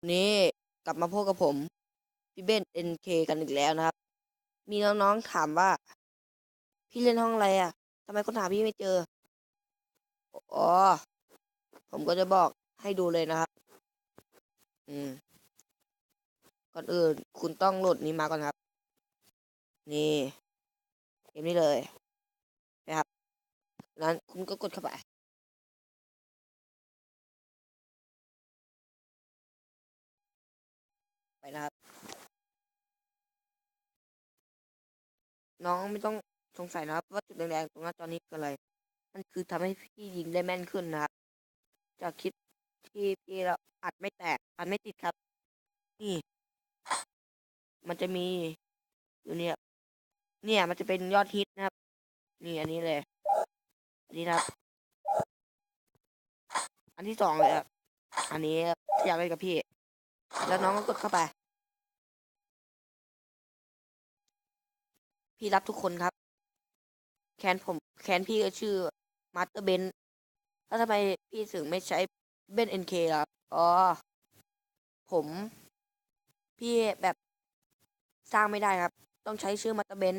วันนี้กลับมาพบกับผมพี่เบนเอ็นเคกันอีกแล้วนะครับ มีน้องๆถามว่า พี่เล่นห้องอะไรอะทำไมคนหาพี่ไม่เจออ๋อผมก็จะบอกให้ดูเลยนะครับ อืม ก่อนอื่นคุณต้องโหลดนี้มาก่อนครับ นี่เกมนี้เลยนะครับนั้นคุณก็กดเข้าไป ไปนะครับ น้องไม่ต้องสงสัยนะครับ ว่าจุดแดงๆตรงหน้าจอนี้คืออะไรมันคือทำให้พี่ยิงได้แม่นขึ้นนะครับ จากคลิปที่พี่เราอัดไม่แตกอัดไม่ติดครับ นี่ มันจะมีอยู่เนี่ย เนี่ยมันจะเป็นยอดฮิตนะครับ นี่อันนี้เลยอันนี้นะครับ อันที่สองเลยครับ อันนี้อยากเล่นกับพี่ แล้วน้องก็กดเข้าไป พี่รับทุกคนครับ แคนผมแคนพี่ก็ชื่อมาสเตอร์เบนแล้วทำไมพี่ถึงไม่ใช้เบนเอ็นเคล่ะครับ อ๋อ ผมพี่แบบสร้างไม่ได้ครับ ต้องใช้ชื่อมาสเตอร์เบน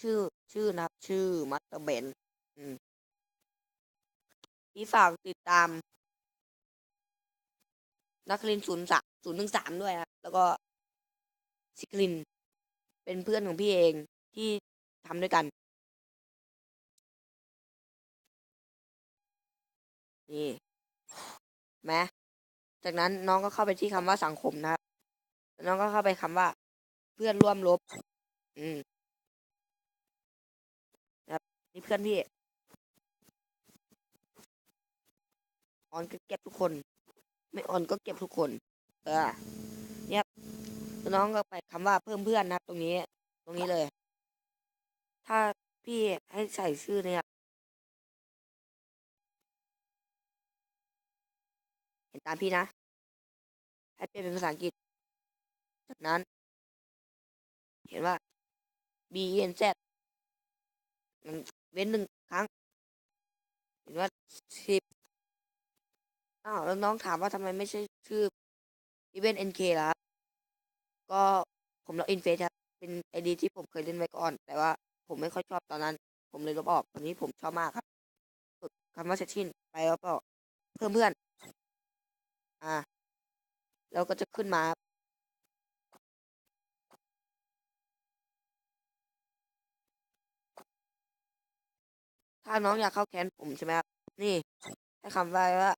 ชื่อชื่อนะครับ ชื่อมาสเตอร์เบนอืมพี่ฝากติดตาม นักเรียนศูนย์สามศูนย์หนึ่งสามด้วยครับแล้วก็ซิกลิน เป็นเพื่อนของพี่เองที่ทำด้วยกัน นี่แม้จากนั้นน้องก็เข้าไปที่คำว่าสังคมนะครับ น้องก็เข้าไปคำว่า เพื่อนร่วมลบ อืมนะครับนี่เพื่อนพี่ออนก็เก็บทุกคน ไม่ออนก็เก็บทุกคน เออเนี่ยน้องก็ไปคำว่าเพิ่มเพื่อนนะตรงนี้ ตรงนี้เลย ถ้าพี่ให้ใส่ชื่อเนี่ยเห็นตามพี่นะ ให้เปลี่ยนเป็นภาษาอังกฤษ จากนั้น เห็นว่า B E N Z มันเว้นหนึ่งครั้ง เห็นว่าสิบ อ้าวแล้วน้องถามว่าทำไมไม่ใช่ชื่อ Event NK ล่ะครับก็ผมล็อกอินเฟซครับเป็นไอดีที่ผมเคยเล่นไว้ก่อน แต่ว่าผมไม่ค่อยชอบตอนนั้น ผมเลยลบออกตอนนี้ผมชอบมากครับกดคำว่าเซตชินไปแล้วก็เพิ่มเพื่อน อ่าแล้วก็จะขึ้นมาถ้าน้องอยากเข้าแคนผมใช่ไหมครับ นี่ให้คำว่าว่า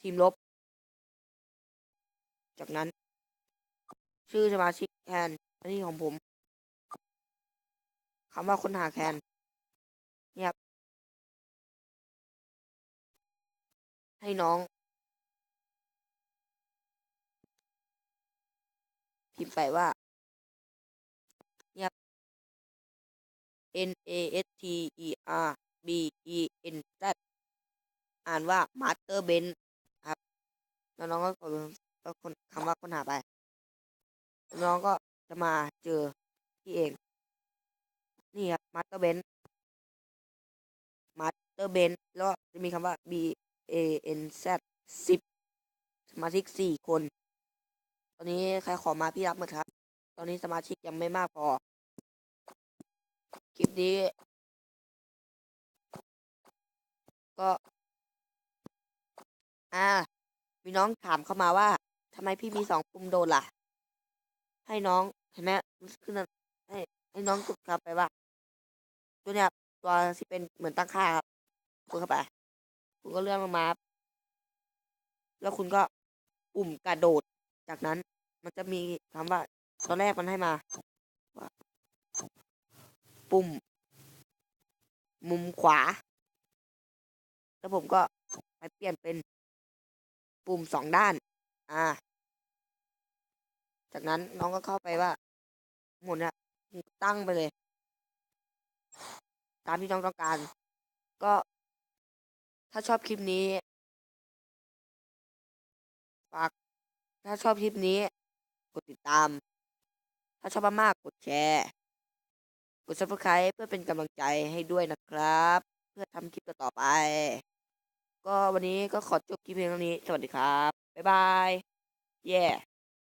ทีมลบ จากนั้น ชื่อสมาชิกแคนอันนี้ของผมคำว่าค้นหาแคนเนี่ยบให้น้อง พิมพ์ไปว่าเนี่ยบ N A S T E R B E N Z อ่านว่า Master Ben ครับแล้ว น้องก็กดแล้วคนคำว่าค้นหาไป น้องก็จะมาเจอพี่เอง นี่ครับ Master Ben Master Ben แล้วจะมีคำว่า B A N Z สิบสมาชิกสี่คน ตอนนี้ใครขอมาพี่รับหมดครับ ตอนนี้สมาชิกยังไม่มากพอ คลิปนี้ ก็ อ่า มีน้องถามเข้ามาว่าทำไมพี่มีสองปุ่มโดนล่ะ ให้น้องเห็นไหมมันขึ้นให้ให้น้องกดเข้าไปว่า ตัวเนี้ยตัวที่เป็นเหมือนตั้งค่าครับกดเข้าไป คุณก็เลื่อนลงมา แล้วคุณก็ปุ่มกระโดด จากนั้นมันจะมีคำว่า ตอนแรกมันให้มาว่าปุ่ม มุมขวา แล้วผมก็ไปเปลี่ยนเป็น ปุ่มสองด้าน อ่า จากนั้นน้องก็เข้าไปว่า หมุนเนี่ยตั้งไปเลย ตามที่น้องต้องการ ก็ ถ้าชอบคลิปนี้ฝากถ้าชอบคลิปนี้ กดติดตาม ถ้าชอบมากๆกดแชร์ กด subscribe เพื่อเป็นกำลังใจให้ด้วยนะครับ เพื่อทำคลิปต่อไป ก็วันนี้ก็ขอจบคลิปเพียงเท่านี้ สวัสดีครับ บ๊ายบาย yeah